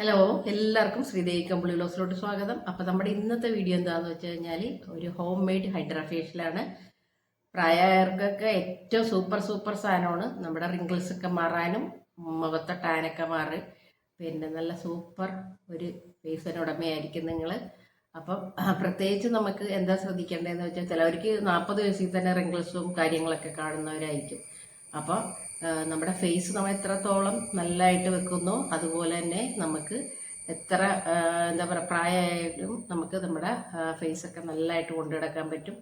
Hello എല്ലാവർക്കും ശ്രീദേവി കമ്പിളി വ്ലോസിലോട്ട് സ്വാഗതം. അപ്പോൾ നമ്മുടെ ഇന്നത്തെ വീഡിയോ എന്താണെന്ന് വെച്ച് കഴിഞ്ഞാൽ ഒരു ഹോം മെയ്ഡ് ഹൈഡ്രാ ഫേഷ്യലാണ് പ്രായമായവർക്കൊക്കെ ഏറ്റവും സൂപ്പർ സൂപ്പർ സാധനമാണ്. നമ്മുടെ റിങ്കിൾസ് ഒക്കെ മാറാനും മുഖത്തെ ടാനൊക്കെ മാറി. പിന്നെ നല്ല സൂപ്പർ ഒരു ഫേസിന് ഉടമയായിരിക്കും നിങ്ങൾ അപ്പം പ്രത്യേകിച്ച് നമുക്ക് എന്താ ശ്രദ്ധിക്കേണ്ടതെന്ന് വെച്ചാൽ ചിലവർക്ക് നാൽപ്പത് വയസ്സിൽ തന്നെ റിങ്കിൾസും കാര്യങ്ങളൊക്കെ കാണുന്നവരായിരിക്കും. അപ്പം ആ, നമ്മുടെ ഫേസ് നമ്മൾ എത്രത്തോളം നല്ലതായിട്ട് വെക്കുന്നോ അതുപോലെ തന്നെ നമുക്ക് എത്ര എന്താ പറയുക പ്രായമായാലും നമുക്ക് നമ്മുടെ ഫേസൊക്കെ നല്ലതായിട്ട് കൊണ്ടുനടക്കാൻ പറ്റും.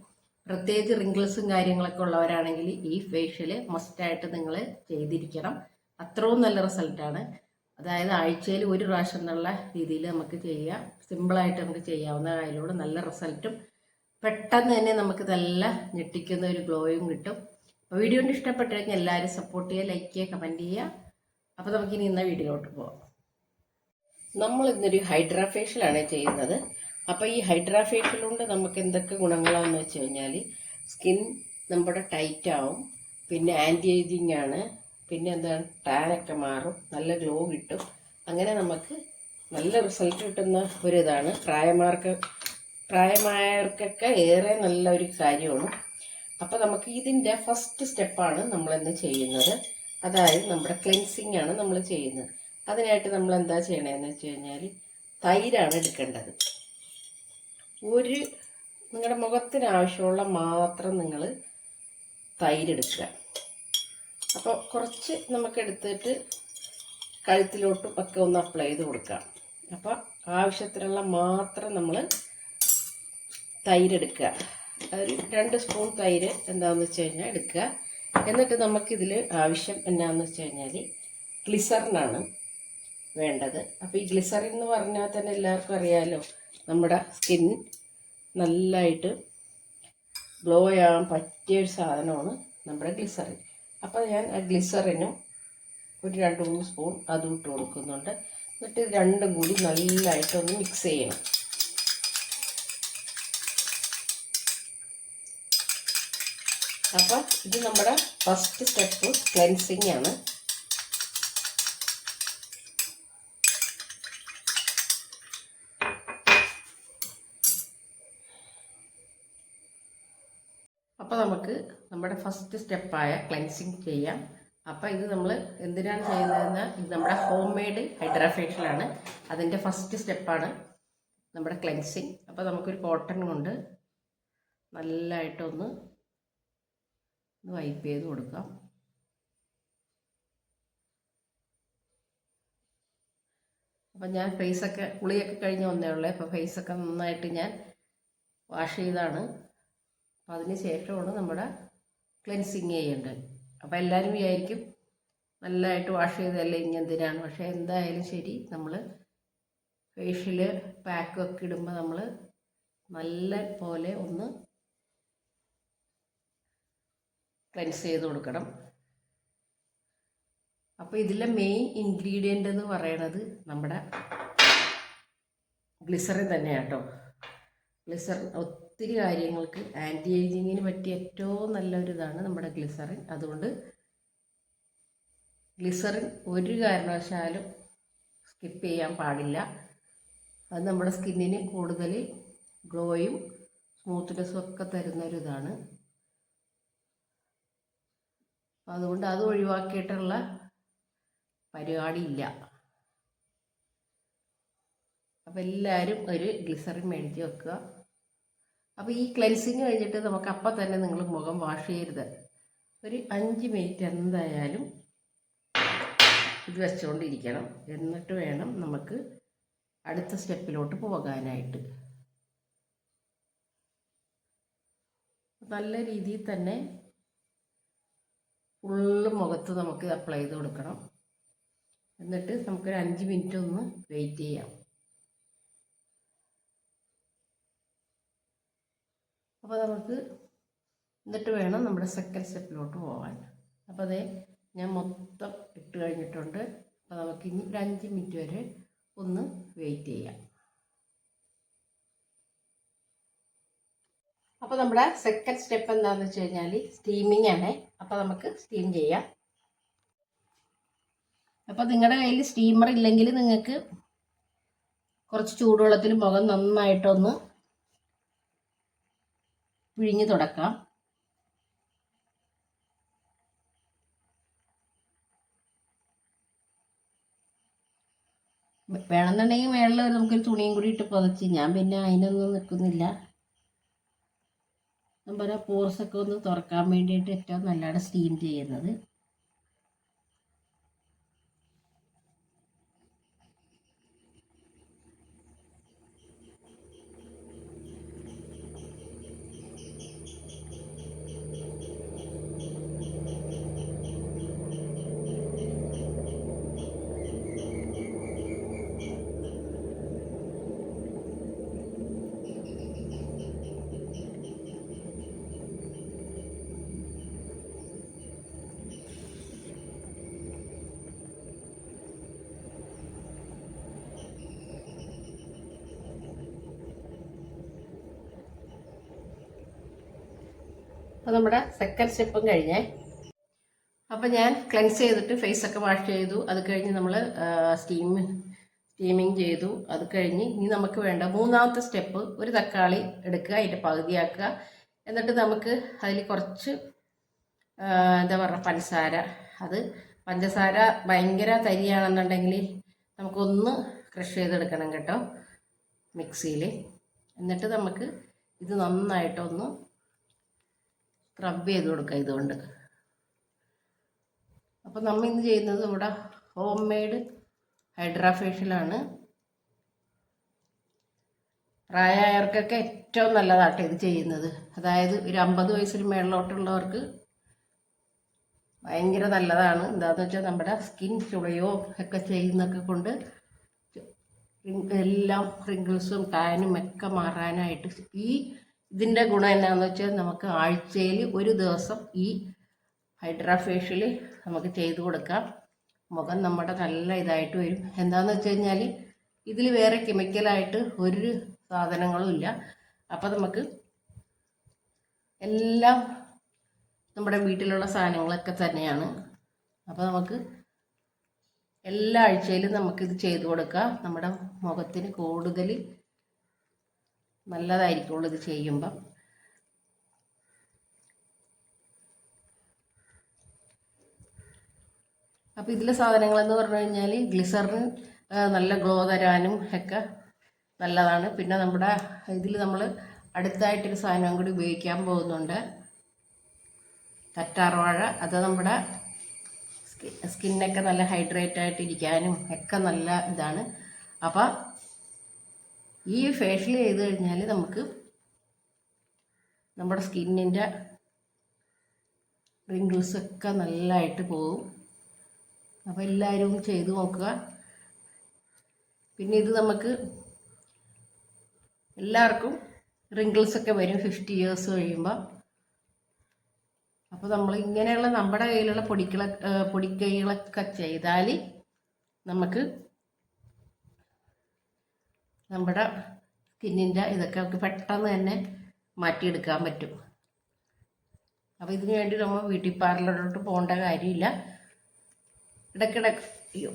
പ്രത്യേകിച്ച് റിങ്കിൾസും കാര്യങ്ങളൊക്കെ ഉള്ളവരാണെങ്കിൽ ഈ ഫേഷ്യൽ മസ്റ്റായിട്ട് നിങ്ങൾ ചെയ്തിരിക്കണം. അത്രയും നല്ല റിസൾട്ടാണ് അതായത് ആഴ്ചയിൽ ഒരു പ്രാവശ്യം എന്നുള്ള രീതിയിൽ നമുക്ക് ചെയ്യാം. സിമ്പിളായിട്ട് നമുക്ക് ചെയ്യാവുന്ന കാര്യങ്ങളോട് നല്ല റിസൾട്ടും പെട്ടെന്ന് തന്നെ നമുക്ക് നല്ല ഞെട്ടിക്കുന്ന ഒരു ഗ്ലോയും കിട്ടും. അപ്പോൾ വീഡിയോ ഇഷ്ടപ്പെട്ടെങ്കിൽ എല്ലാവരും സപ്പോർട്ട് ചെയ്യുക ലൈക്ക് ചെയ്യുക കമന്റ് ചെയ്യുക. അപ്പോൾ നമുക്കിനി ഇന്ന വീഡിയോയിലോട്ട് പോവാം. നമ്മൾ ഇന്നൊരു ഹൈഡ്രാ ഫേഷ്യലാണ് ചെയ്യുന്നത്. അപ്പോൾ ഈ ഹൈഡ്രാഫേഷ്യൽ കൊണ്ട് നമുക്ക് എന്തൊക്കെ ഗുണങ്ങളാണെന്ന് വെച്ച് കഴിഞ്ഞാൽ സ്കിൻ നമ്മുടെ ടൈറ്റ് ആവും പിന്നെ ആന്റി ഏജിങ് ആണ് പിന്നെ എന്താണ് ടാനൊക്കെ മാറും നല്ല ഗ്ലോ കിട്ടും. അങ്ങനെ നമുക്ക് നല്ല റിസൾട്ട് കിട്ടുന്ന ഒരിതാണ് പ്രായമാർക്ക് പ്രായമായവർക്കൊക്കെ ഏറെ നല്ല ഒരു കാര്യമാണ്. അപ്പോൾ നമുക്ക് ഇതിന്റെ ഫസ്റ്റ് സ്റ്റെപ്പാണ് നമ്മളിന്ന് ചെയ്യുന്നത്? അതായത് നമ്മുടെ ക്ലെൻസിങ് ആണ് നമ്മൾ ചെയ്യുന്നത്. അതിനായിട്ട് നമ്മൾ എന്താ ചെയ്യണതെന്ന് വെച്ച് കഴിഞ്ഞാൽ തൈരാണ് എടുക്കേണ്ടത്. ഒരു നിങ്ങളുടെ മുഖത്തിന് ആവശ്യമുള്ള മാത്രം നിങ്ങൾ തൈരെടുക്കുക. അപ്പോൾ കുറച്ച് നമുക്ക് എടുത്തിട്ട് കഴുത്തിലോട്ടും ഒക്കെ ഒന്ന് അപ്ലൈ ചെയ്ത് കൊടുക്കാം അപ്പോൾ ആവശ്യത്തിനുള്ള മാത്രം നമ്മൾ തൈരെടുക്കുക. ഒരു രണ്ട് സ്പൂൺ തൈര് എന്താണെന്ന് വെച്ച് കഴിഞ്ഞാൽ എടുക്കുക. എന്നിട്ട് നമുക്കിതിൽ ആവശ്യം എന്നാന്ന് വെച്ച് കഴിഞ്ഞാൽ ഗ്ലിസറിനാണ് വേണ്ടത്. അപ്പോൾ ഈ ഗ്ലിസറിൻ എന്ന് പറഞ്ഞാൽ തന്നെ എല്ലാവർക്കും അറിയാമല്ലോ നമ്മുടെ സ്കിൻ നല്ലതായിട്ട് ഗ്ലോ ചെയ്യാൻ പറ്റിയ ഒരു സാധനമാണ് നമ്മുടെ ഗ്ലിസറിൻ അപ്പോൾ ഞാൻ ആ ഗ്ലിസറിനും ഒരു രണ്ട് മൂന്ന് സ്പൂൺ അതും ഇട്ട് കൊടുക്കുന്നുണ്ട്. എന്നിട്ട് രണ്ടും കൂടി നല്ലതായിട്ടൊന്ന് മിക്സ് ചെയ്യണം. അപ്പം ഇത് നമ്മുടെ ഫസ്റ്റ് സ്റ്റെപ്പ് ക്ലെൻസിങ് ആണ്. അപ്പോൾ നമുക്ക് നമ്മുടെ ഫസ്റ്റ് സ്റ്റെപ്പായ ക്ലെൻസിങ് ചെയ്യാം. അപ്പോൾ ഇത് നമ്മൾ എന്തിനാണ് ചെയ്യുന്നതെന്ന് ഇത് നമ്മുടെ ഹോം മെയ്ഡ് ഹൈഡ്രാഫേഷ്യലാണ് അതിന്റെ ഫസ്റ്റ് സ്റ്റെപ്പാണ് നമ്മുടെ ക്ലെൻസിങ് അപ്പോൾ നമുക്കൊരു കോട്ടൺ കൊണ്ട് നല്ലതായിട്ടൊന്ന് വൈപ്പ് ചെയ്ത് കൊടുക്കാം. അപ്പം ഞാൻ ഫേസൊക്കെ കുളിയൊക്കെ കഴിഞ്ഞ് വന്നേ ഉള്ളേ. അപ്പോൾ ഫേസൊക്കെ നന്നായിട്ട് ഞാൻ വാഷ് ചെയ്താണ്. അപ്പം അതിന് ശേഷമാണ് നമ്മുടെ ക്ലെൻസിങ് ചെയ്യേണ്ടത്. അപ്പോൾ എല്ലാവരും വിചാരിക്കും നല്ലതായിട്ട് വാഷ് ചെയ്തതല്ലേ എന്തിനാണ്. പക്ഷേ എന്തായാലും ശരി നമ്മൾ ഫേഷ്യൽ പാക്കൊക്കെ ഇടുമ്പോൾ നമ്മൾ നല്ല പോലെ ഒന്ന് ക്ലെൻസ് ചെയ്ത് കൊടുക്കണം. അപ്പോൾ ഇതിലെ മെയിൻ ഇൻഗ്രീഡിയന്റ് എന്ന് പറയണത് നമ്മുടെ ഗ്ലിസറിൻ തന്നെയാണ് കേട്ടോ ഗ്ലിസറിൻ ഒത്തിരി കാര്യങ്ങൾക്ക് ആന്റി ഏജിങ്ങിന് പറ്റിയ ഏറ്റവും നല്ലൊരു ഇതാണ് നമ്മുടെ ഗ്ലിസറിൻ അതുകൊണ്ട് ഗ്ലിസറിൻ ഒരു കാരണവശാലും സ്കിപ്പ് ചെയ്യാൻ പാടില്ല. അത് നമ്മുടെ സ്കിന്നിന് കൂടുതൽ ഗ്ലോയും സ്മൂത്ത്നെസ്സും ഒക്കെ തരുന്നൊരിതാണ്. അതുകൊണ്ട് അത് ഒഴിവാക്കിയിട്ടുള്ള പരിപാടിയില്ല. അപ്പോൾ എല്ലാവരും ഒരു ഗ്ലിസറിൻ മേടിച്ച് വെക്കുക. അപ്പോൾ ഈ ക്ലെൻസിങ് കഴിഞ്ഞിട്ട് നമുക്ക് അപ്പം തന്നെ നിങ്ങൾ മുഖം വാഷ് ചെയ്യരുത്. ഒരു അഞ്ച് മിനിറ്റ് എന്തായാലും ഇത് വെച്ചുകൊണ്ടിരിക്കണം എന്നിട്ട് വേണം നമുക്ക് അടുത്ത സ്റ്റെപ്പിലോട്ട് പോകാനായിട്ട്. നല്ല രീതിയിൽ തന്നെ ഫുള്ള് മുഖത്ത് നമുക്ക് അപ്ലൈ ചെയ്ത് കൊടുക്കണം. എന്നിട്ട് നമുക്കൊരു അഞ്ച് മിനിറ്റ് ഒന്ന് വെയിറ്റ് ചെയ്യാം. അപ്പോൾ നമുക്ക് എന്നിട്ട് വേണം നമ്മുടെ സെക്കൻഡ് സ്റ്റെപ്പിലോട്ട് പോകാൻ അപ്പോൾ അതേ ഞാൻ മൊത്തം ഇട്ട് കഴിഞ്ഞിട്ടുണ്ട്. അപ്പോൾ നമുക്ക് ഇനി ഒരു അഞ്ച് മിനിറ്റ് വരെ ഒന്ന് വെയിറ്റ് ചെയ്യാം. അപ്പോൾ നമ്മുടെ സെക്കൻഡ് സ്റ്റെപ്പ് എന്താണെന്ന് വെച്ച് കഴിഞ്ഞാൽ സ്റ്റീമിംഗ് ആണ്. അപ്പോൾ നമുക്ക് സ്റ്റീം ചെയ്യാം. അപ്പോൾ നിങ്ങളുടെ കയ്യിൽ സ്റ്റീമർ ഇല്ലെങ്കിൽ നിങ്ങൾക്ക് കുറച്ച് ചൂടുവെള്ളത്തിൽ മുഖം നന്നായിട്ടൊന്ന് പിഴിഞ്ഞ് തുടക്കാം. വേണമെന്നുണ്ടെങ്കിൽ മേളിൽ നമുക്കൊരു തുണിയും കൂടി ഇട്ട് പുതച്ച് ഞാൻ പിന്നെ അതിനൊന്നും നിൽക്കുന്നില്ല ഞാൻ പറയാം പോർസൊക്കെ ഒന്ന് തുറക്കാൻ വേണ്ടിയിട്ട് ഏറ്റവും നല്ലതാണ് സ്റ്റീം ചെയ്യുന്നത്. അപ്പോൾ നമ്മുടെ സെക്കൻഡ് സ്റ്റെപ്പും കഴിഞ്ഞേ. അപ്പോൾ ഞാൻ ക്ലെൻസ് ചെയ്തിട്ട് ഫേസ് ഒക്കെ വാഷ് ചെയ്തു. അത് കഴിഞ്ഞ് നമ്മൾ സ്റ്റീം സ്റ്റീമിങ് ചെയ്തു. അത് കഴിഞ്ഞ് ഇനി നമുക്ക് വേണ്ട മൂന്നാമത്തെ സ്റ്റെപ്പ് ഒരു തക്കാളി എടുക്കുക അതിന്റെ പകുതിയാക്കുക എന്നിട്ട് നമുക്ക് അതിൽ കുറച്ച് എന്താ പറയുക പഞ്ചസാര. അത് പഞ്ചസാര ഭയങ്കര തരിയാണെന്നുണ്ടെങ്കിൽ നമുക്കൊന്ന് ക്രഷ് ചെയ്തെടുക്കണം കേട്ടോ മിക്സിയിൽ എന്നിട്ട് നമുക്ക് ഇത് നന്നായിട്ടൊന്ന് സ്ക്രബ് ചെയ്ത് കൊടുക്കുക ഇതുകൊണ്ട്. അപ്പോൾ നമ്മൾ ഇന്ന് ചെയ്യുന്നത് ഇവിടെ ഹോം മെയ്ഡ് ഹൈഡ്രാഫേഷ്യലാണ് പ്രായമായവർക്കൊക്കെ ഏറ്റവും നല്ലതാട്ടെ ഇത് ചെയ്യുന്നത്. അതായത് ഒരു അമ്പത് വയസ്സിന് മേളിലോട്ടുള്ളവർക്ക് ഭയങ്കര നല്ലതാണ്. എന്താണെന്ന് വെച്ചാൽ നമ്മുടെ സ്കിൻ ചുളയോ ഒക്കെ ചെയ്യുന്നൊക്കെ കൊണ്ട് എല്ലാം റിങ്കിൾസും ടാനും ഒക്കെ മാറാനായിട്ട് ഈ ഇതിന്റെ ഗുണം എന്താണെന്ന് വെച്ചാൽ നമുക്ക് ആഴ്ചയിൽ ഒരു ദിവസം ഈ ഹൈഡ്രാ ഫേഷ്യൽ നമുക്ക് ചെയ്തു കൊടുക്കാം. മുഖം നമ്മുടെ നല്ല ഇതായിട്ട് വരും. എന്താണെന്ന് വെച്ച് കഴിഞ്ഞാൽ ഇതിൽ വേറെ കെമിക്കലായിട്ട് ഒരു സാധനങ്ങളും ഇല്ല. അപ്പോൾ നമുക്ക് എല്ലാം നമ്മുടെ വീട്ടിലുള്ള സാധനങ്ങളൊക്കെ തന്നെയാണ്. അപ്പോൾ നമുക്ക് എല്ലാ ആഴ്ചയിലും നമുക്കിത് ചെയ്തു കൊടുക്കാം. നമ്മുടെ മുഖത്തിന് കൂടുതൽ നല്ലതായിരിക്കുള്ളൂ ഇത് ചെയ്യുമ്പം. അപ്പോൾ ഇതിലെ സാധനങ്ങളെന്ന് പറഞ്ഞു കഴിഞ്ഞാൽ ഗ്ലിസറിൻ നല്ല ഗ്ലോ തരാനും ഒക്കെ നല്ലതാണ്. പിന്നെ നമ്മുടെ ഇതിൽ നമ്മൾ അടുത്തായിട്ടൊരു സാധനം കൂടി ഉപയോഗിക്കാൻ പോകുന്നുണ്ട്. കറ്റാർവാഴ അത് നമ്മുടെ സ്കി സ്കിന്നൊക്കെ നല്ല ഹൈഡ്രേറ്റ് ആയിട്ടിരിക്കാനും ഒക്കെ നല്ല ഇതാണ്. അപ്പോൾ ഈ ഫേഷ്യൽ ചെയ്ത് കഴിഞ്ഞാൽ നമുക്ക് നമ്മുടെ സ്കിന്നിന്റെ റിങ്കിൾസ് ഒക്കെ നല്ലതായിട്ട് പോകും അപ്പോൾ എല്ലാവരും ചെയ്തു നോക്കുക. പിന്നെ ഇത് നമുക്ക് എല്ലാവർക്കും റിങ്കിൾസ് ഒക്കെ വരും ഫിഫ്റ്റി ഇയേഴ്സ് കഴിയുമ്പോൾ അപ്പോൾ നമ്മൾ ഇങ്ങനെയുള്ള നമ്മുടെ കയ്യിലുള്ള പൊടിക്കള പൊടിക്കൈകളൊക്കെ ചെയ്താൽ നമുക്ക് നമ്മുടെ സ്കിന്നിന്റെ ഇതൊക്കെ നമുക്ക് പെട്ടെന്ന് തന്നെ മാറ്റിയെടുക്കാൻ പറ്റും. അപ്പോൾ ഇതിന് വേണ്ടി നമ്മൾ ബ്യൂട്ടി പാർലറിലോട്ട് പോകേണ്ട കാര്യമില്ല. ഇടയ്ക്കിടക്ക് അയ്യോ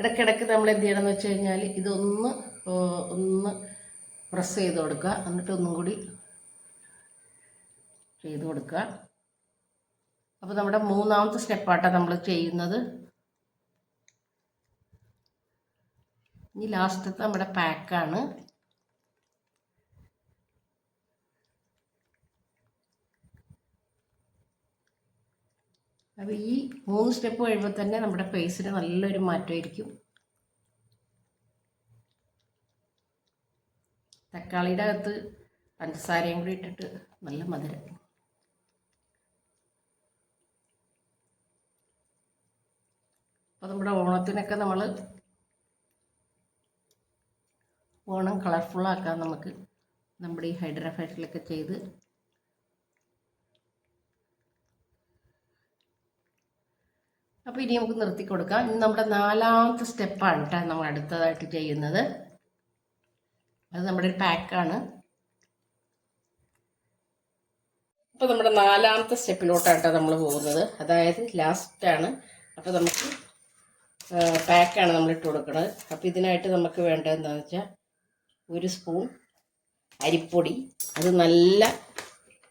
ഇടയ്ക്കിടയ്ക്ക് നമ്മൾ എന്ത് ചെയ്യണമെന്ന് വെച്ച് കഴിഞ്ഞാൽ ഇതൊന്ന് ഒന്ന് പ്രസ് ചെയ്ത് കൊടുക്കുക. എന്നിട്ട് ഒന്നും കൂടി ചെയ്ത് കൊടുക്കുക. അപ്പോൾ നമ്മുടെ മൂന്നാമത്തെ സ്റ്റെപ്പായിട്ടാണ് നമ്മൾ ചെയ്യുന്നത്. ഇനി ലാസ്റ്റത്തെ നമ്മുടെ പാക്കാണ്. അപ്പോൾ ഈ മൂന്ന് സ്റ്റെപ്പ് കഴിയുമ്പോൾ തന്നെ നമ്മുടെ ഫേസിന് നല്ലൊരു മാറ്റമായിരിക്കും. തക്കാളിയുടെ അകത്ത് പഞ്ചസാരയും കൂടി ഇട്ടിട്ട് നല്ല മധുരം. അപ്പോൾ നമ്മുടെ ഓണത്തിനൊക്കെ നമ്മൾ ഓണം കളർഫുള്ളാക്കാൻ നമുക്ക്. നമ്മുടെ ഈ ഹൈഡ്രാ ചെയ്ത്. അപ്പോൾ ഇനി നമുക്ക് നിർത്തി കൊടുക്കാം. ഇനി നമ്മുടെ നാലാമത്തെ സ്റ്റെപ്പാണ് കേട്ടോ നമ്മൾ അടുത്തതായിട്ട് ചെയ്യുന്നത്. അത് നമ്മുടെ ഒരു പാക്കാണ് അപ്പോൾ നമ്മുടെ നാലാമത്തെ സ്റ്റെപ്പിലോട്ടാണ് കേട്ടോ നമ്മൾ പോകുന്നത്. അതായത് ലാസ്റ്റാണ് അപ്പോൾ നമുക്ക് പാക്കാണ് നമ്മൾ ഇട്ട് കൊടുക്കുന്നത് അപ്പോൾ ഇതിനായിട്ട് നമുക്ക് വേണ്ടതെന്താണെന്ന് വെച്ചാൽ ഒരു സ്പൂൺ അരിപ്പൊടി. അത് നല്ല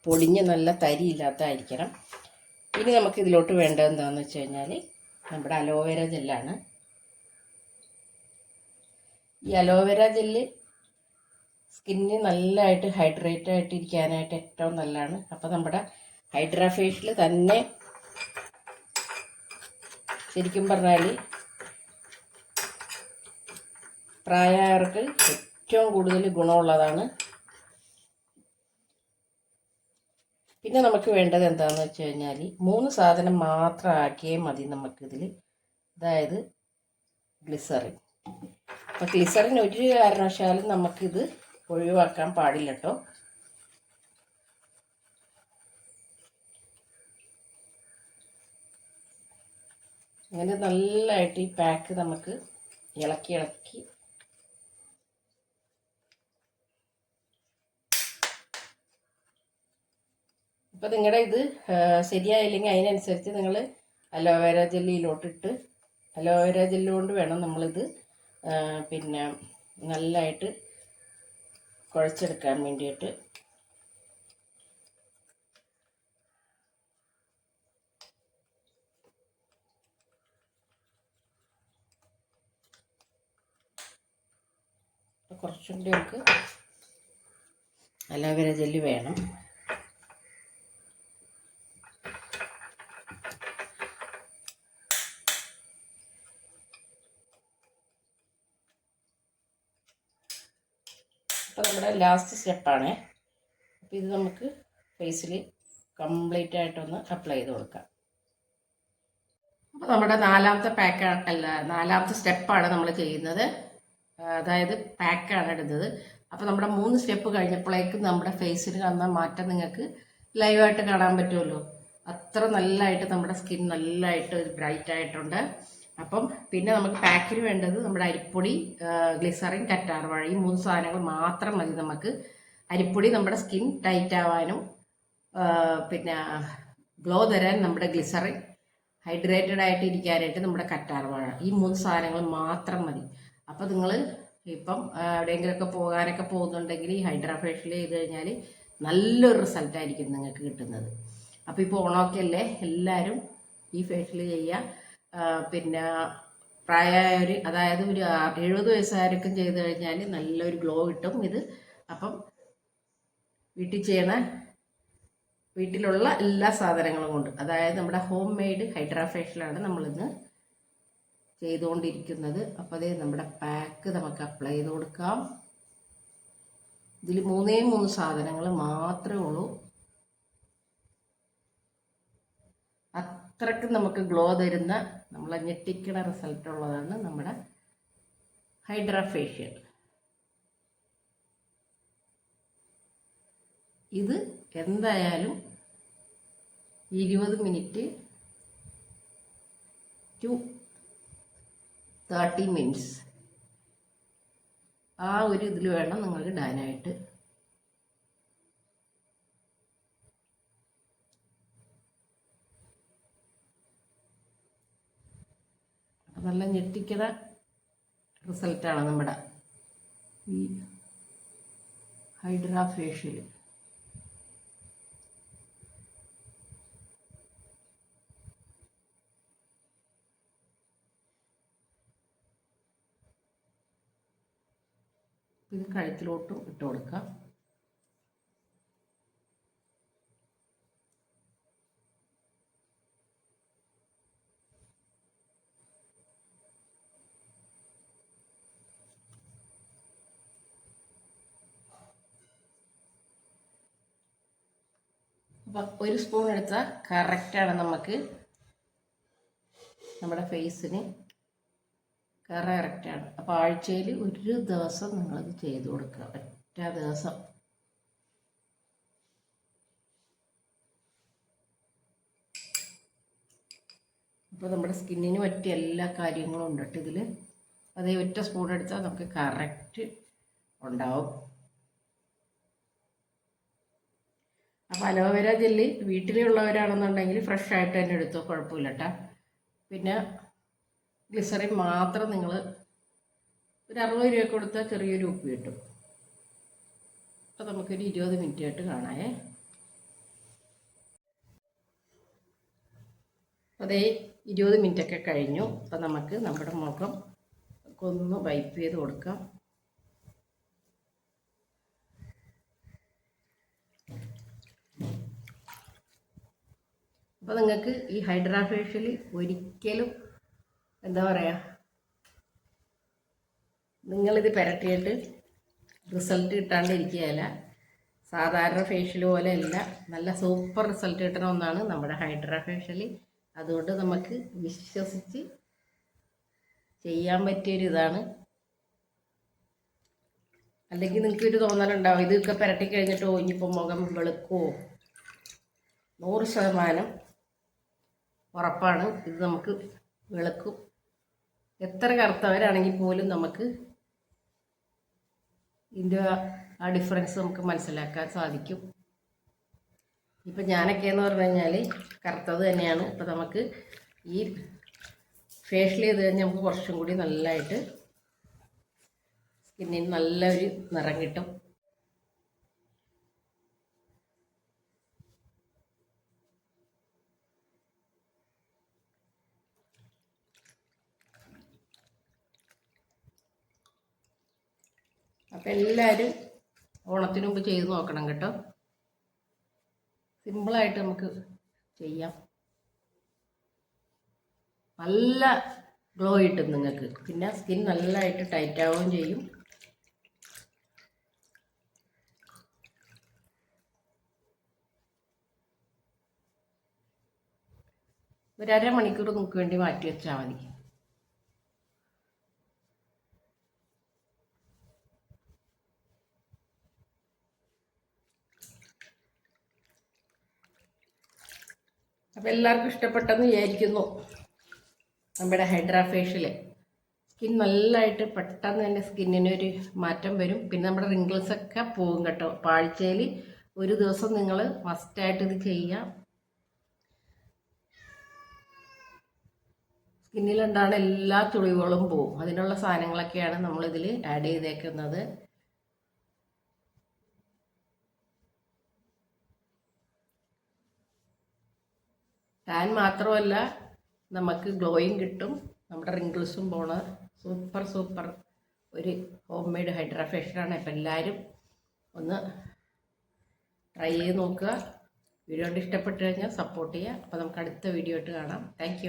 പൊടിഞ്ഞ് നല്ല തരിയില്ലാത്തതായിരിക്കണം ഇനി നമുക്ക് ഇതിലോട്ട് വേണ്ടത് എന്താണെന്ന് വെച്ച് കഴിഞ്ഞാൽ നമ്മുടെ അലോവേര ജെല്ലാണ്. ഈ അലോവേര ജെല്ല് സ്കിന്നിന് നല്ലതായിട്ട് ഹൈഡ്രേറ്റ് ആയിട്ടിരിക്കാനായിട്ട് ഏറ്റവും നല്ലതാണ്. അപ്പോൾ നമ്മുടെ ഹൈഡ്രാഫേഷ്യൽ തന്നെ ശരിക്കും പറഞ്ഞാൽ പ്രായമായവർക്ക് ഏറ്റവും കൂടുതൽ ഗുണമുള്ളതാണ്. പിന്നെ നമുക്ക് വേണ്ടത് എന്താണെന്ന് വെച്ച് കഴിഞ്ഞാൽ മൂന്ന് സാധനം മാത്രം ആക്കിയേ മതി നമുക്കിതിൽ അതായത് ഗ്ലിസറിൻ അപ്പോൾ ഗ്ലിസറിൻ ഒരു കാരണവശാലും നമുക്കിത് ഒഴിവാക്കാൻ പാടില്ല കേട്ടോ അങ്ങനെ നല്ലതായിട്ട് ഈ പാക്ക് നമുക്ക് ഇളക്കി ഇളക്കി അപ്പോൾ നിങ്ങളുടെ ഇത് ശരിയായില്ലെങ്കിൽ അതിനനുസരിച്ച് നിങ്ങൾ അലോവേര ജെല്ലിയിലോട്ടിട്ട് അലോവേര ജെല്ലി കൊണ്ട് വേണം നമ്മളിത് പിന്നെ നല്ലതായിട്ട് കുഴച്ചെടുക്കാൻ വേണ്ടിയിട്ട്. കുറച്ചും കൂടി നമുക്ക് അലോവേര ജെല്ലി വേണം. അപ്പോൾ നമ്മുടെ ലാസ്റ്റ് സ്റ്റെപ്പാണ് അപ്പോൾ ഇത് നമുക്ക് ഫേസിൽ കംപ്ലീറ്റ് ആയിട്ടൊന്ന് അപ്ലൈ ചെയ്ത് കൊടുക്കാം. അപ്പോൾ നമ്മുടെ നാലാമത്തെ പാക്ക് അല്ല നാലാമത്തെ സ്റ്റെപ്പാണ് നമ്മൾ ചെയ്യുന്നത്. അതായത് പാക്കാണ് എടുത്തത് അപ്പോൾ നമ്മുടെ മൂന്ന് സ്റ്റെപ്പ് കഴിഞ്ഞപ്പോഴേക്കും നമ്മുടെ ഫേസിൽ കാണുന്ന മാറ്റം നിങ്ങൾക്ക് ലൈവായിട്ട് കാണാൻ പറ്റുമല്ലോ. അത്ര നല്ലതായിട്ട് നമ്മുടെ സ്കിൻ നല്ലതായിട്ട് ബ്രൈറ്റ് ആയിട്ടുണ്ട്. അപ്പം പിന്നെ നമുക്ക് പാക്കിന് വേണ്ടത് നമ്മുടെ അരിപ്പൊടി ഗ്ലിസറിൻ കറ്റാർ വാഴ ഈ മൂന്ന് സാധനങ്ങൾ മാത്രം മതി നമുക്ക്. അരിപ്പൊടി നമ്മുടെ സ്കിൻ ടൈറ്റ് ആവാനും പിന്നെ ഗ്ലോ തരാൻ നമ്മുടെ ഗ്ലിസറിൻ ഹൈഡ്രേറ്റഡ് ആയിട്ട് ഇരിക്കാനായിട്ട് നമ്മുടെ കറ്റാർ വാഴ ഈ മൂന്ന് സാധനങ്ങൾ മാത്രം മതി. അപ്പോൾ നിങ്ങൾ ഇപ്പം എവിടെയെങ്കിലുമൊക്കെ പോകാനൊക്കെ പോകുന്നുണ്ടെങ്കിൽ ഈ ഹൈഡ്രാഫേഷ്യൽ ചെയ്ത് കഴിഞ്ഞാൽ നല്ലൊരു റിസൾട്ടായിരിക്കും നിങ്ങൾക്ക് കിട്ടുന്നത്. അപ്പോൾ ഇപ്പോൾ ഓണമൊക്കെ അല്ലേ? എല്ലാവരും ഈ ഫേഷ്യൽ ചെയ്യുക. പിന്നെ പ്രായമായവർ അതായത് ഒരു എഴുപത് വയസ്സുകാരൊക്കെ ചെയ്ത് കഴിഞ്ഞാൽ നല്ലൊരു ഗ്ലോ കിട്ടും ഇത്. അപ്പം വീട്ടിൽ ചെയ്യണ വീട്ടിലുള്ള എല്ലാ സാധനങ്ങളും കൊണ്ട് അതായത് നമ്മുടെ ഹോം മെയ്ഡ് ഹൈഡ്രാഫേഷ്യലാണ് നമ്മളിന്ന് ചെയ്തുകൊണ്ടിരിക്കുന്നത്. അപ്പോൾ അതേ നമ്മുടെ പാക്ക് നമുക്ക് അപ്ലൈ ചെയ്ത് കൊടുക്കാം. ഇതിൽ മൂന്നേ മൂന്ന് സാധനങ്ങൾ മാത്രമേ ഉള്ളൂ. അത്രയ്ക്ക് നമുക്ക് ഗ്ലോ തരുന്ന നമ്മളെ ഞെട്ടിക്കണ റിസൾട്ട് ഉള്ളതാണ് നമ്മുടെ ഹൈഡ്രാഫേഷ്യൽ ഇത് എന്തായാലും ഇരുപത് മിനിറ്റ് ടു തേർട്ടി മിനിറ്റ്സ് ആ ഒരു ഇതിൽ വേണം നിങ്ങൾക്ക് ഇടാനായിട്ട് ഞെട്ടിക്കുന്ന റിസൾട്ടാണ് നമ്മുടെ ഈ ഹൈഡ്രാ ഫേഷ്യൽ ഇത് കഴുത്തിലോട്ടും ഇട്ട് കൊടുക്കാം. അപ്പം ഒരു സ്പൂൺ എടുത്താൽ കറക്റ്റാണ് നമുക്ക് നമ്മുടെ ഫേസിന് കറക്റ്റാണ് അപ്പോൾ ആഴ്ചയിൽ ഒരു ദിവസം നിങ്ങളത് ചെയ്തു കൊടുക്കുക. ഒറ്റ ദിവസം. അപ്പോൾ നമ്മുടെ സ്കിന്നിന് പറ്റിയ എല്ലാ കാര്യങ്ങളും ഉണ്ട് കേട്ടോ ഇതിൽ അതേ ഒറ്റ സ്പൂൺ എടുത്താൽ നമുക്ക് കറക്റ്റ് ഉണ്ടാവും. അപ്പോൾ അലോവേര ജെല്ലി വീട്ടിലുള്ളവരാണെന്നുണ്ടെങ്കിൽ ഫ്രഷ് ആയിട്ട് തന്നെ എടുത്തോ കുഴപ്പമില്ല കേട്ടോ പിന്നെ ഗ്ലിസറിൻ മാത്രം നിങ്ങൾ ഒരു അറുപത് രൂപ കൊടുത്താൽ ചെറിയൊരു ഉപ്പ് കിട്ടും. അപ്പോൾ നമുക്കൊരു ഇരുപത് മിനിറ്റ് ആയിട്ട് കാണാമേ അതേ ഇരുപത് മിനിറ്റൊക്കെ കഴിഞ്ഞു. അപ്പം നമുക്ക് നമ്മുടെ മുഖം ഒന്ന് വൈപ്പ് ചെയ്ത് കൊടുക്കാം. അപ്പോൾ നിങ്ങൾക്ക് ഈ ഹൈഡ്രാ ഫേഷ്യൽ ഒരിക്കലും എന്താ പറയുക നിങ്ങളിത് പുരട്ടിയിട്ട് റിസൾട്ട് കിട്ടാണ്ടിരിക്കുകയല്ല. സാധാരണ ഫേഷ്യൽ പോലെ അല്ല നല്ല സൂപ്പർ റിസൾട്ട് കിട്ടുന്ന ഒന്നാണ് നമ്മുടെ ഹൈഡ്രാ ഫേഷ്യൽ അതുകൊണ്ട് നമുക്ക് വിശ്വസിച്ച് ചെയ്യാൻ പറ്റിയൊരു ഇതാണ് അല്ലെങ്കിൽ നിങ്ങൾക്ക് ഒരു തോന്നലുണ്ടാവും ഇതൊക്കെ പുരട്ടി കഴിഞ്ഞിട്ട് ഇനിയിപ്പോൾ മുഖം വെളുക്കുമോ നൂറ് ശതമാനം ഉറപ്പാണ്. ഇത് നമുക്ക് വെളുക്കും. എത്ര കറുത്തവരാണെങ്കിൽ പോലും നമുക്ക് ഇതിന്റെ ആ ഡിഫറൻസ് നമുക്ക് മനസ്സിലാക്കാൻ സാധിക്കും. ഇപ്പം ഞാനൊക്കെ എന്ന് പറഞ്ഞു കഴിഞ്ഞാൽ കറുത്തത് തന്നെയാണ്. ഇപ്പം നമുക്ക് ഈ ഫേഷ്യൽ ചെയ്ത് കഴിഞ്ഞാൽ നമുക്ക് കുറച്ചും കൂടി നല്ലതായിട്ട് സ്കിന്നിന് നല്ലൊരു നിറം കിട്ടും. അപ്പം എല്ലാവരും ഓണത്തിന് മുമ്പ് ചെയ്ത് നോക്കണം കേട്ടോ. സിമ്പിളായിട്ട് നമുക്ക് ചെയ്യാം. നല്ല ഗ്ലോ കിട്ടും നിങ്ങൾക്ക്. പിന്നെ സ്കിൻ നല്ലതായിട്ട് ടൈറ്റ് ആവുകയും ചെയ്യും. ഒരു അരമണിക്കൂർ നമുക്ക് വേണ്ടി മാറ്റി വെച്ചാൽ മതി. അപ്പം എല്ലാവർക്കും ഇഷ്ടപ്പെട്ടെന്ന് വിചാരിക്കുന്നു. നമ്മുടെ ഹൈഡ്രാ ഫേഷ്യൽ സ്കിൻ നല്ലതായിട്ട് പെട്ടെന്ന് തന്നെ സ്കിന്നിനൊരു മാറ്റം വരും. പിന്നെ നമ്മുടെ റിങ്കിൾസ് ഒക്കെ പോകും കേട്ടോ. പാഴ്ചയിൽ ഒരു ദിവസം നിങ്ങൾ മസ്റ്റായിട്ട് ഇത് ചെയ്യാം. സ്കിന്നിലുണ്ടാണ് എല്ലാ ചുളിവുകളും പോവും. അതിനുള്ള സാധനങ്ങളൊക്കെയാണ് നമ്മളിതിൽ ആഡ് ചെയ്തേക്കുന്നത്. ടാൻ മാത്രമല്ല നമുക്ക് ഗ്ലോയും കിട്ടും. നമ്മുടെ റിങ്കിൾസും പോണ സൂപ്പർ സൂപ്പർ ഒരു ഹോം മെയ്ഡ് ഹൈഡ്രാ ഫേഷ്യലാണ് അപ്പം എല്ലാവരും ഒന്ന് ട്രൈ ചെയ്ത് നോക്കുക. വീഡിയോ ഇഷ്ടപ്പെട്ട് കഴിഞ്ഞാൽ സപ്പോർട്ട് ചെയ്യുക. അപ്പോൾ നമുക്ക് അടുത്ത വീഡിയോ ആയിട്ട് കാണാം. താങ്ക്